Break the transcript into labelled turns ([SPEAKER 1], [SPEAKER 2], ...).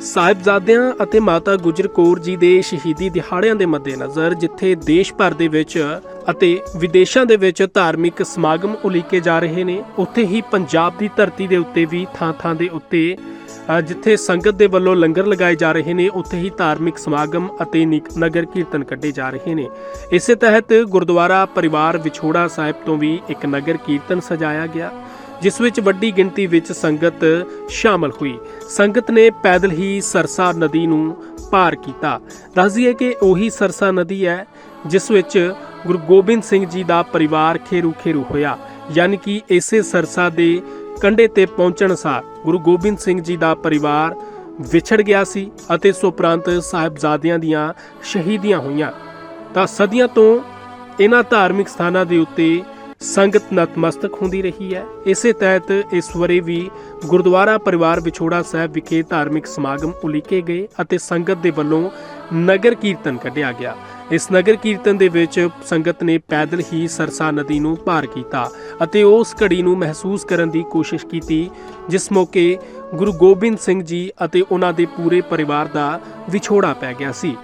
[SPEAKER 1] ਸਾਹਿਬਜ਼ਾਦਿਆਂ ਅਤੇ ਮਾਤਾ ਗੁਜਰ ਕੌਰ ਜੀ ਦੇ ਸ਼ਹੀਦੀ ਦਿਹਾੜਿਆਂ ਦੇ ਮੱਦੇਨਜ਼ਰ ਜਿੱਥੇ ਦੇਸ਼ ਭਰ ਦੇ ਵਿੱਚ ਅਤੇ ਵਿਦੇਸ਼ਾਂ ਦੇ ਵਿੱਚ ਧਾਰਮਿਕ ਸਮਾਗਮ ਉਲੀਕੇ ਜਾ ਰਹੇ ਨੇ, ਉੱਥੇ ਹੀ ਪੰਜਾਬ ਦੀ ਧਰਤੀ ਦੇ ਉੱਤੇ ਵੀ ਥਾਂ-ਥਾਂ ਦੇ ਉੱਤੇ ਜਿੱਥੇ ਸੰਗਤ ਦੇ ਵੱਲੋਂ ਲੰਗਰ ਲਗਾਏ ਜਾ ਰਹੇ ਨੇ, ਉੱਥੇ ਹੀ ਧਾਰਮਿਕ ਸਮਾਗਮ ਅਤੇ ਨਿਕ- ਨਗਰ ਕੀਰਤਨ ਕੱਢੇ ਜਾ ਰਹੇ ਨੇ। ਇਸੇ ਤਹਿਤ ਗੁਰਦੁਆਰਾ ਪਰਿਵਾਰ ਵਿਛੋੜਾ ਸਾਹਿਬ ਤੋਂ ਵੀ ਇੱਕ ਨਗਰ ਕੀਰਤਨ ਸਜਾਇਆ ਗਿਆ। ਜਿਸ ਵਿੱਚ ਵੱਡੀ ਗਿਣਤੀ ਵਿੱਚ ਸੰਗਤ ਸ਼ਾਮਲ ਹੋਈ। ਸੰਗਤ ਨੇ ਪੈਦਲ ਹੀ ਸਰਸਾ ਨਦੀ ਨੂੰ ਪਾਰ ਕੀਤਾ। ਦੱਸ ਦਈਏ ਕਿ ਉਹੀ ਸਰਸਾ ਨਦੀ ਹੈ, ਜਿਸ ਵਿੱਚ ਗੁਰੂ ਗੋਬਿੰਦ ਸਿੰਘ ਜੀ ਦਾ ਪਰਿਵਾਰ ਖੇਰੂ ਖੇਰੂ ਹੋਇਆ। ਯਾਨੀ ਕਿ ਇਸੇ ਸਰਸਾ ਦੇ ਕੰਢੇ ਤੇ ਪਹੁੰਚਣ ਸਾਰ ਗੁਰੂ ਗੋਬਿੰਦ ਸਿੰਘ ਜੀ ਦਾ ਪਰਿਵਾਰ ਵਿਛੜ ਗਿਆ ਸੀ ਅਤੇ ਇਸ ਉਪਰੰਤ ਸਾਹਿਬਜ਼ਾਦਿਆਂ ਦੀਆਂ ਸ਼ਹੀਦੀਆਂ ਹੋਈਆਂ। ਤਾਂ ਸਦੀਆਂ ਤੋਂ ਇਹਨਾਂ ਧਾਰਮਿਕ ਸਥਾਨਾਂ ਦੇ ਉੱਤੇ ਸੰਗਤ ਨਤਮਸਤਕ ਹੁੰਦੀ ਰਹੀ ਹੈ। ਇਸੇ ਤਹਿਤ ਇਸ ਵਰੇ ਵੀ ਗੁਰਦੁਆਰਾ ਪਰਿਵਾਰ ਵਿਛੋੜਾ ਸਾਹਿਬ ਵਿਖੇ ਧਾਰਮਿਕ ਸਮਾਗਮ ਉਲੀਕੇ ਗਏ ਅਤੇ ਸੰਗਤ ਦੇ ਵੱਲੋਂ ਨਗਰ ਕੀਰਤਨ ਕੱਢਿਆ ਗਿਆ। ਇਸ ਨਗਰ ਕੀਰਤਨ ਦੇ ਵਿੱਚ ਸੰਗਤ ਨੇ ਪੈਦਲ ਹੀ ਸਰਸਾ ਨਦੀ ਨੂੰ ਪਾਰ ਕੀਤਾ ਅਤੇ ਉਸ ਘੜੀ ਨੂੰ ਮਹਿਸੂਸ ਕਰਨ ਦੀ ਕੋਸ਼ਿਸ਼ ਕੀਤੀ, ਜਿਸ ਮੌਕੇ ਗੁਰੂ ਗੋਬਿੰਦ ਸਿੰਘ ਜੀ ਅਤੇ ਉਹਨਾਂ ਦੇ ਪੂਰੇ ਪਰਿਵਾਰ ਦਾ ਵਿਛੋੜਾ ਪੈ ਗਿਆ ਸੀ।